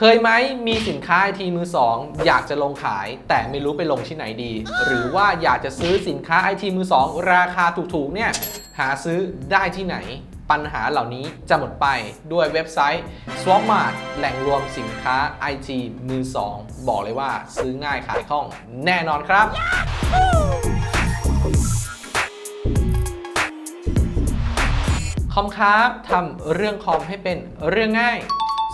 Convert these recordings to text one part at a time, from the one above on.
เคยไหมมีสินค้าไอทีมือสองอยากจะลงขาย แต่ไม่รู้ไปลงที่ไหนดี หรือว่าอยากจะซื้อสินค้าไอทีมือสองราคาถูกๆเนี่ยหาซื้อได้ที่ไหน ปัญหาเหล่านี้จะหมดไปด้วยเว็บไซต์ Swapmart แหล่งรวมสินค้า IT มือสองบอกเลยว่าซื้อง่ายขายคล่องแน่นอนครับ คอมคราฟทำเรื่องคอมให้เป็นเรื่องง่าย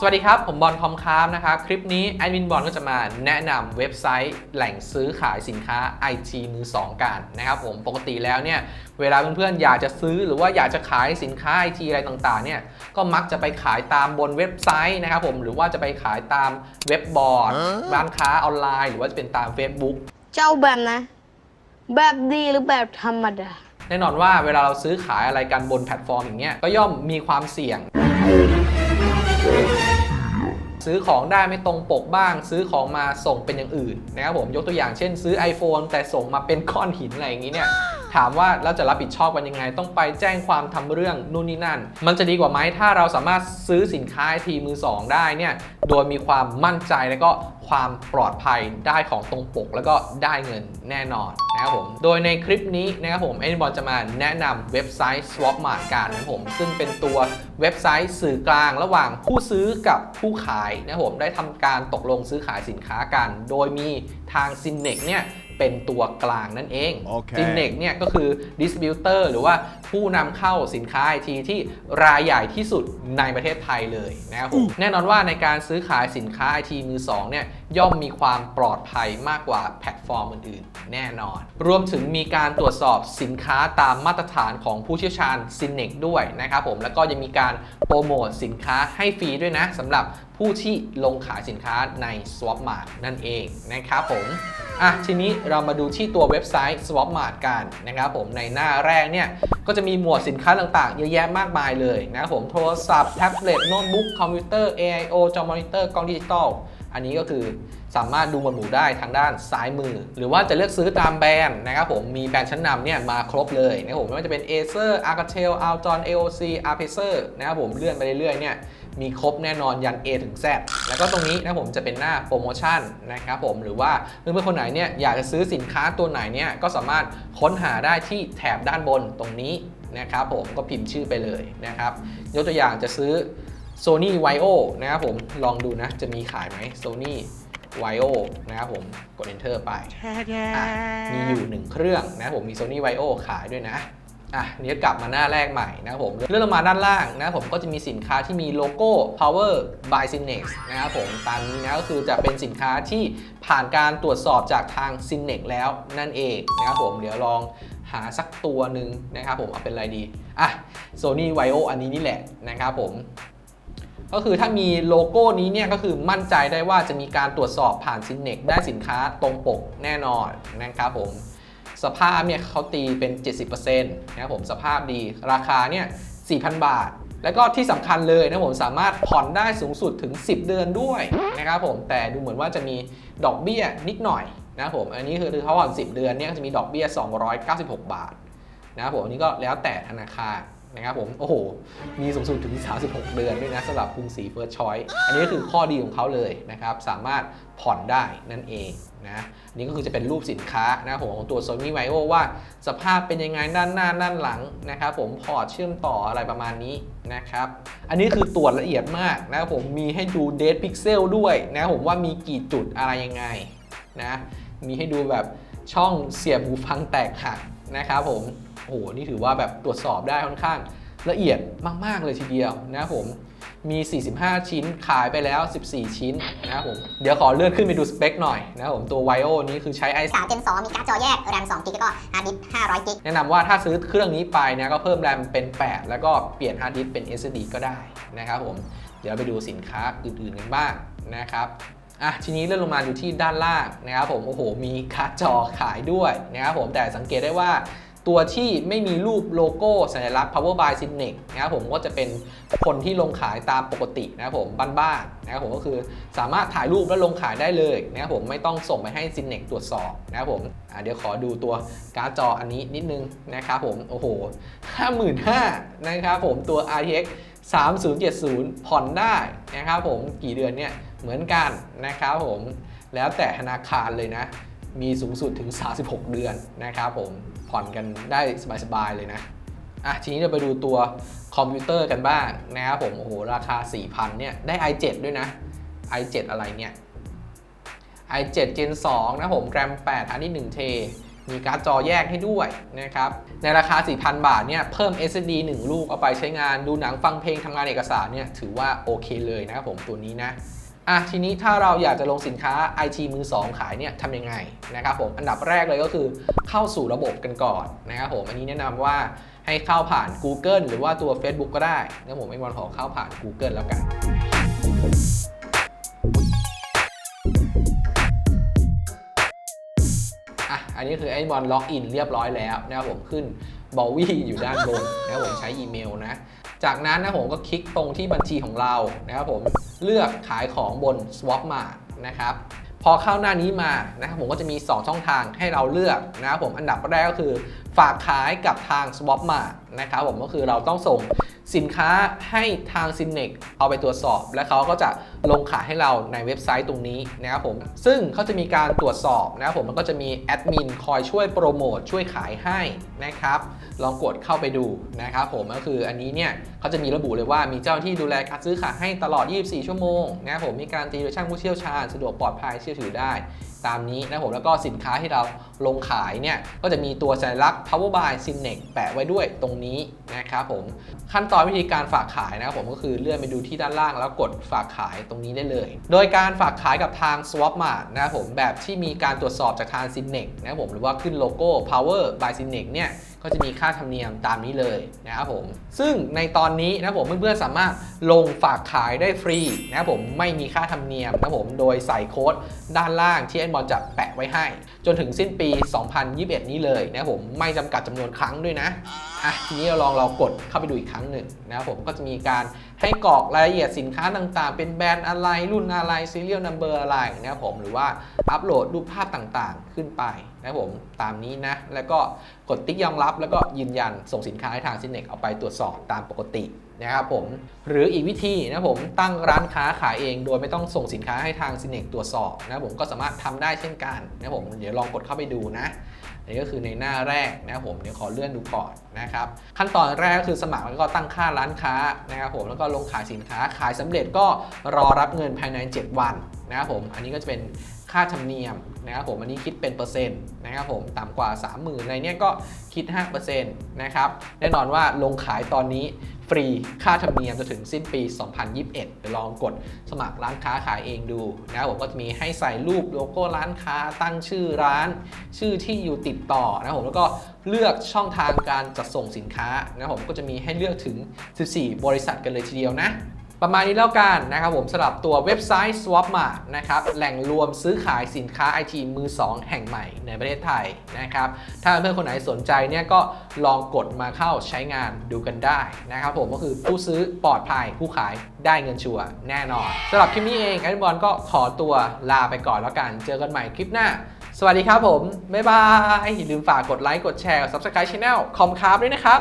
วัสดีครับ ผมบอลคอมคราฟนะครับ คลิปนี้แอดมินบอลก็จะมาแนะนำเว็บไซต์แหล่งซื้อขายสินค้า IT มือ 2 กันนะครับผมปกติแล้วเนี่ย เวลาเพื่อนๆ อยากจะซื้อหรือว่าอยากจะขายสินค้า IT อะไรต่างๆ เนี่ย ก็มักจะไปขายตามบนเว็บไซต์นะครับผมหรือว่าจะไปขายตามเว็บบอร์ดร้านค้าออนไลน์ หรือว่าจะเป็นตาม Facebook เจ้าแบบนะ แบบดีหรือแบบธรรมดาแน่นอนว่าเวลาเราซื้อขายอะไรกันบนแพลตฟอร์มอย่างเงี้ยก็ย่อมมีความเสี่ยง ซื้อของได้ไม่ตรงปกบ้าง ซื้อของมาส่งเป็นอย่างอื่นนะครับผมยกตัวอย่างเช่น ซื้อ iPhone แต่ส่งมาเป็นก้อนหินอะไรอย่างนี้เนี่ย ถามว่าเราจะรับผิดชอบกันยังไง ต้องไปแจ้งความทำเรื่องนู่นนี่นั่น มันจะดีกว่าไหมถ้าเราสามารถซื้อสินค้าทีมือสองได้เนี่ยโดยมีความมั่นใจและก็ความปลอดภัยได้ของตรงปก แล้วก็ได้เงินแน่นอนนะครับผมโดยในคลิปนี้นะครับผมเอ็นบอลจะมาแนะนำเว็บไซต์ Swapmart กันนะครับผมซึ่งเป็นตัวเว็บไซต์สื่อกลางระหว่างผู้ซื้อกับผู้ขายนะครับผมได้ทำการตกลงซื้อขายสินค้ากัน โดยมีทาง s y n e x เนี่ย เป็นตัวกลางนั่นเองโอเค s y n e x เนี่ยก็คือดิส t r i b u เตอร์หรือว่าผู้นำเข้าสินค้าไอทีที่รายใหญ่ที่สุดในประเทศไทยเลยนะครับผมแน่นอนว่าในการซื้อขายสินค้าไอทีมือสองเนี่ย ย่อมมีความปลอดภัยมากกว่าแพลตฟอร์มอื่นๆ แน่นอน รวมถึงมีการตรวจสอบสินค้าตามมาตรฐานของผู้เชี่ยวชาญ s y n e x ด้วยนะครับผมแล้วก็ยังมีการโปรโมทสินค้าให้ฟรีด้วยนะสำหรับผู้ที่ลงขายสินค้าใน Swapmart นั่นเองนะครับผมอะทีนี้เรามาดูที่ตัวเว็บไซต์ Swapmart กันนะครับผมในหน้าแรกเนี่ยก็จะมีหมวดสินค้าต่างๆ เยอะแยะมากมายเลยนะครับผมโทรศัพท์แท็บเล็ตโน้ตบุ๊กคอมพิวเตอร์ AIO จอมอนิเตอร์กล้องดิจิตอล อันนี้ก็คือสามารถดูหมวดหมู่ได้ทางด้านซ้ายมือ หรือว่าจะเลือกซื้อตามแบรนด์นะครับผมมีแบรนด์ชั้นนำเนี่ยมาครบเลยนะครับผมไม่ว่าจะเป็น Acer Alcatel Alton AOC Apacer นะครับผมเลื่อนไปเรื่อยๆเนี่ยมีครบแน่นอนยัน A ถึง Z แล้วก็ตรงนี้นะผมจะเป็นหน้าโปรโมชั่นนะครับผมหรือว่าเพื่อนๆคนไหนเนี่ยอยากจะซื้อสินค้าตัวไหนเนี่ยก็สามารถค้นหาได้ที่แถบด้านบนตรงนี้นะครับผมก็พิมพ์ชื่อไปเลยนะครับยกตัวอย่างจะซื้อ Sony Vaio นะครับผมลองดูนะ จะมีขายไหม Sony Vaio นะครับผมกด Enter ไปอะมีอยู่1เครื่องนะครับผมมี Sony Vaio ขายด้วยนะอะเนี้ยกลับมาหน้าแรกใหม่นะครับผมเลื่อนลงมาด้านล่างนะครับผมก็จะมีสินค้าที่มีโลโก้ Power by Cinex นะครับผมตามนี้นะก็คือจะเป็นสินค้าที่ผ่านการตรวจสอบจากทาง Cinex แล้วนั่นเองนะครับผมเดี๋ยวลองหาสักตัวหนึ่งนะครับผมเอาเป็นอะไรดีอะ Sony Vaio อันนี้นี่แหละนะครับผม ก็คือถ้ามีโลโก้นี้เนี่ยก็คือมั่นใจได้ว่าจะมีการตรวจสอบผ่านซินเนกได้สินค้าตรงปกแน่นอนนะครับผมสภาพเนี่ยเขาตีเป็น 70%นะครับผมสภาพดีราคาเนี่ย 4,000 บาท แล้วก็ที่สำคัญเลยนะผมสามารถผ่อนได้สูงสุดถึง 10 เดือนด้วยนะครับผมแต่ดูเหมือนว่าจะมีดอกเบี้ยนิดหน่อยนะครับผมอันนี้คือเขาผ่อน 10 เดือนเนี่ยจะมีดอกเบี้ย 296 บาทนะครับผมอันนี้ก็แล้วแต่ธนาคาร นะครับผม โอ้โห มีสูงสุดถึง 36 เดือนด้วยนะสำหรับกรุงศรีเฟิร์สชอยอันนี้ก็คือข้อดีของเขาเลยนะครับ สามารถผ่อนได้นั่นเองนะนนี้ก็คือจะเป็นรูปสินค้านะผมของตัว Sony Vaio ว่า สภาพเป็นยังไงด้านหน้าด้านหลังนะครับผมพอร์ตเชื่อมต่ออะไรประมาณนี้นะครับ อันนี้คือตรวจละเอียดมากนะครับผมมีให้ดูเดทพิกเซลด้วยนะผมว่ามีกี่จุดอะไรยังไงนะมีให้ดูแบบช่องเสียบหูฟังแตกหักนะครับผม โอ้โหนี่ถือว่าแบบตรวจสอบได้ค่อนข้างละเอียดมาก ๆ เลยทีเดียวนะครับผมมี 45 ชิ้นขายไปแล้ว 14 ชิ้นนะครับผม เดี๋ยวขอเลื่อนขึ้นไปดูสเปคหน่อยนะครับผมตัว Vio นี้คือใช้ i สามเจนสองมีการ์ดจอแยกแรม2กิกแล้วก็ฮาร์ดดิสก์500กิกแนะนำว่าถ้าซื้อเครื่องนี้ไปเนี่ยก็เพิ่มแรมเป็น 8 แล้วก็เปลี่ยนฮาร์ดดิสก์เป็น SSD ก็ได้นะครับผม เดี๋ยวไปดูสินค้าอื่นๆกันบ้างนะครับอะทีนี้เลื่อนลงมาอยู่ที่ด้านล่างนะครับผม โอ้โห มีการ์ดจอขายด้วยนะครับผม แต่สังเกตได้ว่า ตัวที่ไม่มีรูปโลโก้สัญลักษณ์ Power by Cinex นะครับผมก็จะเป็นคนที่ลงขายตามปกตินะครับผมบ้านๆนะครับผมก็คือสามารถถ่ายรูปแล้วลงขายได้เลยนะครับผมไม่ต้องส่งไปให้ Cinex ตรวจสอบนะครับผมเดี๋ยวขอดูตัวการ์ดจออันนี้นิดนึงนะครับผมโอ้โห 55,000นะครับผมตัว RTX 3070 ผ่อนได้นะครับผมกี่เดือนเนี่ยเหมือนกันนะครับผมแล้วแต่ธนาคารเลยนะ มีสูงสุดถึง 36 เดือนนะครับผม ผ่อนกันได้สบายๆเลยนะอะทีนี้เราไปดูตัวคอมพิวเตอร์กันบ้างนะครับผม โอ้โห ราคา 4,000 เนี่ย ได้ i7 ด้วยนะ i7 อะไรเนี่ย i7 Gen 2 นะผมแรม 8 อันนี้ 1 t มีการ์ดจอแยกให้ด้วยนะครับ ในราคา 4,000 บาทเนี่ย เพิ่ม SSD 1 ลูกเอาไปใช้งานดูหนังฟังเพลงทำงานเอกสารเนี่ย ถือว่าโอเคเลยนะครับผมตัวนี้นะ อะทีนี้ถ้าเราอยากจะลงสินค้า IT มือ 2 ขายเนี่ยทำยังไงนะครับผมอันดับแรกเลยก็คือเข้าสู่ระบบกันก่อนนะครับผมอันนี้แนะนำว่าให้เข้าผ่าน Google หรือว่าตัว Facebook ก็ได้นะผมไม่บอลขอเข้าผ่าน Google แล้วกันอะอันนี้คือไอ้บอลล็อกอินเรียบร้อยแล้วนะครับผมขึ้นบอวี่อยู่ด้านบนนะครับผมใช้อีเมลนะ จากนั้นนะผมก็คลิกตรงที่บัญชีของเรานะครับผม เลือกขายของบน Swap มานะครับพอเข้าหน้านี้มานะครับผมก็จะมี 2 ช่องทางให้เราเลือกนะครับผมอันดับแรกก็คือฝากขายกับทาง Swapmart นะครับผมก็คือเราต้องส่งสินค้าให้ทาง s y n e x เอาไปตรวจสอบ และเขาก็จะลงขายให้เราในเว็บไซต์ตรงนี้นะครับผมซึ่งเขาจะมีการตรวจสอบนะครับผมมันก็จะมีแอดมินคอยช่วยโปรโมทช่วยขายให้นะครับลองกดเข้าไปดูนะครับผมก็คืออันนี้เนี่ยเขาจะมีระบุเลยว่ามีเจ้าหน้าที่ดูแลการซื้อขายให้ตลอด 24 ชั่วโมงนะครับผมมีการตีโดยช่างผู้เชี่ยวชาญสะดวกปลอดภัยเชื่อถือได้ ตามนี้นะครับผมแล้วก็สินค้าที่เราลงขายเนี่ยก็จะมีตัวสัญลักษณ์ power by s y n e x แปะไว้ด้วยตรงนี้นะครับผมขั้นตอนวิธีการฝากขายนะครับผมก็คือเลื่อนไปดูที่ด้านล่างแล้วกดฝากขายตรงนี้ได้เลย โดยการฝากขายกับทาง Swapmart นะครับผมแบบที่มีการตรวจสอบจากทาง s y n e x นะครับผมหรือว่าขึ้นโลโก้ power by s y n e x เนี่ย ก็จะมีค่าธรรมเนียมตามนี้เลยนะครับผม ซึ่งในตอนนี้นะผมเพื่อนๆสามารถลงฝากขายได้ฟรีนะครับผมไม่มีค่าธรรมเนียมนะครับผมโดยใส่โค้ดด้านล่างที่แอนบอลจะแปะไว้ให้ จนถึงสิ้นปี 2021 นี้เลยนะครับผมไม่จำกัดจำนวนครั้งด้วยนะอะทีนี้เราลองเรากดเข้าไปดูอีกครั้งหนึ่งนะครับผมก็จะมีการให้กรอกรายละเอียดสินค้าต่างๆ เป็นแบรนด์อะไรรุ่นอะไร serial number อะไรนะครับผมหรือว่าอัปโหลดรูปภาพต่างๆ ขึ้นไป นะครับผมตามนี้นะ แล้วก็กดติ๊กยอมรับแล้วก็ยืนยันส่งสินค้าให้ทางซินเนกเอาไปตรวจสอบตามปกตินะครับผมหรืออีกวิธีนะครับผมตั้งร้านค้าขายเองโดยไม่ต้องส่งสินค้าให้ทางซินเนกตรวจสอบนะครับผมก็สามารถทำได้เช่นกันนะครับผมเดี๋ยวลองกดเข้าไปดูนะ อันนี้ก็คือในหน้าแรกนะครับผมเดี๋ยวขอเลื่อนดูก่อนนะครับขั้นตอนแรกก็คือสมัครแล้วก็ตั้งค่าร้านค้านะครับผมแล้วก็ลงขายสินค้าขายสำเร็จก็รอรับเงินภายใน 7 วันนะครับผมอันนี้ก็จะเป็นค่าธรรมเนียมนะครับผมอันนี้คิดเป็นเปอร์เซ็นต์นะครับผมต่ำกว่า 30,000ในเนี้ยก็คิด 5%นะครับแน่นอนว่าลงขายตอนนี้ ฟรีค่าธรรมเนียมจนถึงสิ้นปี 2021 ไปลองกดสมัครร้านค้าขายเองดูนะครับผมก็จะมีให้ใส่รูปโลโก้ร้านค้าตั้งชื่อร้าน ชื่อที่อยู่ติดต่อนะครับผมแล้วก็เลือกช่องทางการจัดส่งสินค้านะครับผมก็จะมีให้เลือกถึง 14 บริษัทกันเลยทีเดียวนะ ประมาณนี้แล้วกันนะครับผมสำหรับตัวเว็บไซต์ Swapmart นะครับแหล่งรวมซื้อขายสินค้าไอทีมือ 2 แห่งใหม่ในประเทศไทยนะครับถ้าเพื่อนคนไหนสนใจเนี่ยก็ลองกดมาเข้าใช้งานดูกันได้นะครับผมก็คือผู้ซื้อปลอดภัยผู้ขายได้เงินชัวร์แน่นอนสำหรับคลิปนี้เองแอดบอลก็ขอตัวลาไปก่อนแล้วกัน เจอกันใหม่คลิปหน้า สวัสดีครับผม บ๊ายบายอย่าลืมฝากกดไลค์กดแชร์ Subscribe Channel คอมคาร์ด้วยนะครับ